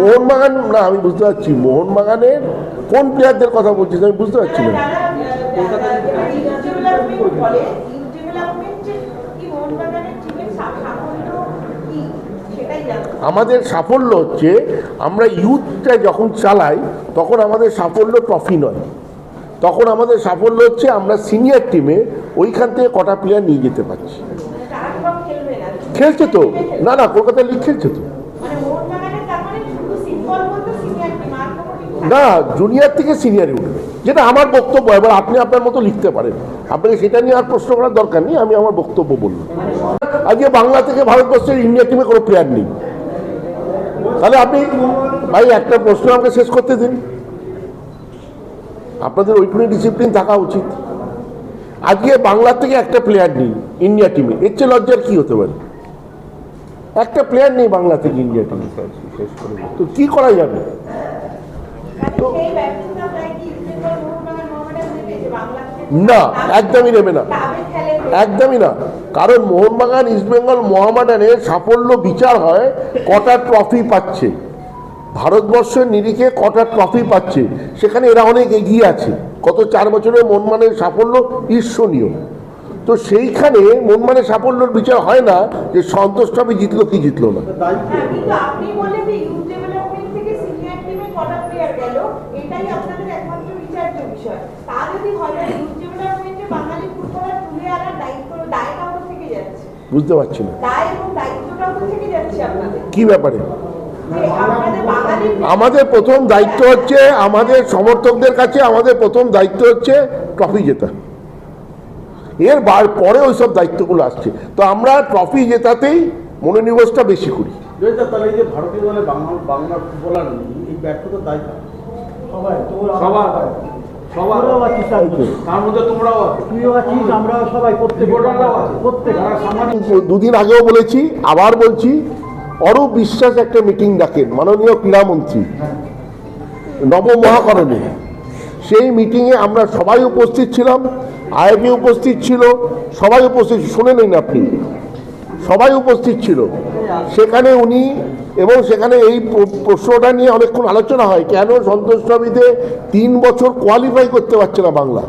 মোহনবাগান, না, আমি বুঝতে পারছি, মোহনবাগানের কোন প্লেয়ারদের কথা বলছিস? আমি বুঝতে পারছি না। আমাদের সাফল্য হচ্ছে, আমরা ইউথটা যখন চালাই, তখন আমাদের সাফল্য ট্রফি নয়। তখন আমাদের সাফল্য হচ্ছে, আমরা সিনিয়র টিমে ওইখান থেকে কটা প্লেয়ার নিয়ে যেতে পারছি। খেলছে তো? না না কলকাতা লিগ খেলছে তো? না জুনিয়র থেকে সিনিয়রে উঠবে। যেটা আমার বক্তব্য, এবার আপনি আপনার মতো লিখতে পারেন। আপনাকে সেটা নিয়ে আর প্রশ্ন করার দরকার নেই, আমি আমার বক্তব্য বললাম। আজকে বাংলা থেকে ভারতবর্ষের ইন্ডিয়া টিমে কোনো প্লেয়ার নেই। তাহলে আপনি, ভাই, একটা প্রশ্ন আমাকে শেষ করতে দিন। আপনাদের ওইখানে ডিসিপ্লিন থাকা উচিত। আজকে বাংলা থেকে একটা প্লেয়ার নেই ইন্ডিয়া টিমে এর চেয়ে লজ্জার কি হতে পারে? একটা প্লেয়ার নেই বাংলা থেকে ইন্ডিয়া টিমে তো কি করা যাবে? না একদমই নেবে না। একদমই না। কারণ মোহনবাগান ইস্টবেঙ্গল মোহামেডানের সাফল্য বিচার হয় কটা ট্রফি পাচ্ছে। ভারতবর্ষের নিরিখে কটা ট্রফি পাচ্ছে। সেখানে এরা অনেক এগিয়ে আছে। গত চার বছরের মনমানের সাফল্য ঈর্ষণীয়। তো সেইখানে মনমানের সাফল্যের বিচার হয় না যে সন্তোষ ট্রফি জিতলো কি জিতলো না আপনি বললেন যে ইউথ ডেভেলপমেন্ট থেকে সিনিয়র টিমে কটা প্লেয়ার গেল? এটাই আপনাদের একমাত্র বিচার্য বিষয়। তা যদি হয় ইউথ ডেভেলপমেন্টে বাঙালি ফুটবলার তুলে আনার দায়িত্ব দায়টাও তো থেকে যাচ্ছে? বুঝতে পারছি না। দায় এবং দায়িত্বটাও তো থেকে যাচ্ছে আপনাদের। কি ব্যাপারে? আমাদের প্রথম দায়িত্ব হচ্ছে আমাদের সমর্থকদের কাছে আমাদের প্রথম দায়িত্ব হচ্ছে ট্রফি জেতা। এর বার পরে ওই সব দায়িত্বগুলো আসছে। তো আমরা ট্রফি জেতাতেই মনোনিবেশটা বেশি করি। তাহলে যে ভারতীয় দলে বাংলা বাংলা ফুটবলার নেই এই ব্যর্থতার দায়িত্ব। সবাই সবার সবার। তোরাও তার মধ্যে। তোমরাও আছো। তুইও আছিস আমরাও সবাই প্রত্যেক। রিপোর্টাররাও আছে। প্রত্যেক। দুদিন আগেও বলেছি আবার বলছি অরূপ বিশ্বাস একটা মিটিং ডাকেন মাননীয় ক্রীড়ামন্ত্রী। নবমহাকরণে সেই মিটিংয়ে আমরা সবাই উপস্থিত ছিলাম আইবি উপস্থিত ছিল সবাই উপস্থিত শুনে নিন আপনি। সবাই উপস্থিত ছিল। সেখানে উনি এবং সেখানে এই প্রশ্নটা নিয়ে অনেকক্ষণ আলোচনা হয়, কেন সন্তোষ ট্রফিতে তিন বছর কোয়ালিফাই করতে পারছে না বাংলা?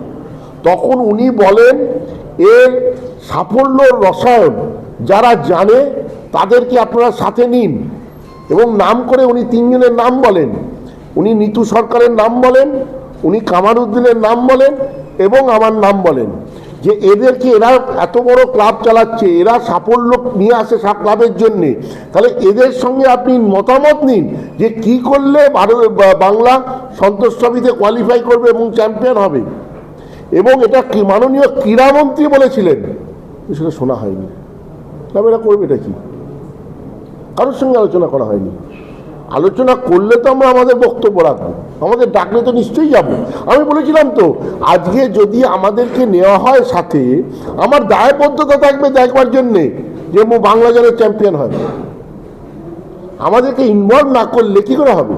তখন উনি বলেন, এর সাফল্য রসায়ন, যারা জানে তাদেরকে আপনারা সাথে নিন। এবং নাম করে উনি তিনজনের নাম বলেন। উনি নিতু সরকারের নাম বলেন, উনি কামার উদ্দিনের নাম বলেন এবং আমার নাম বলেন। যে এদেরকে এরা এত বড় ক্লাব চালাচ্ছে, এরা সাফল্য নিয়ে আসে সব ক্লাবের জন্যে। তাহলে এদের সঙ্গে আপনি মতামত নিন যে কি করলে ভারত বাংলা সন্তোষ ট্রফিতে কোয়ালিফাই করবে এবং চ্যাম্পিয়ন হবে। এবং এটা মাননীয় ক্রীড়ামন্ত্রী বলেছিলেন। সেটা শোনা হয়নি। তবে এরা করবে এটা কি? কারোর সঙ্গে আলোচনা করা হয়নি। আলোচনা করলে তো আমরা আমাদের বক্তব্য রাখব। আমাদের ডাকলে তো নিশ্চয়ই যাব। আমি বলেছিলাম তো, আজকে যদি আমাদেরকে নেওয়া হয় সাথে, আমার দায়বদ্ধতা থাকবে দেখবার জন্যে, যে মো- বাংলা জলের চ্যাম্পিয়ন হবে। আমাদেরকে ইনভলভ না করলে কী করে হবে?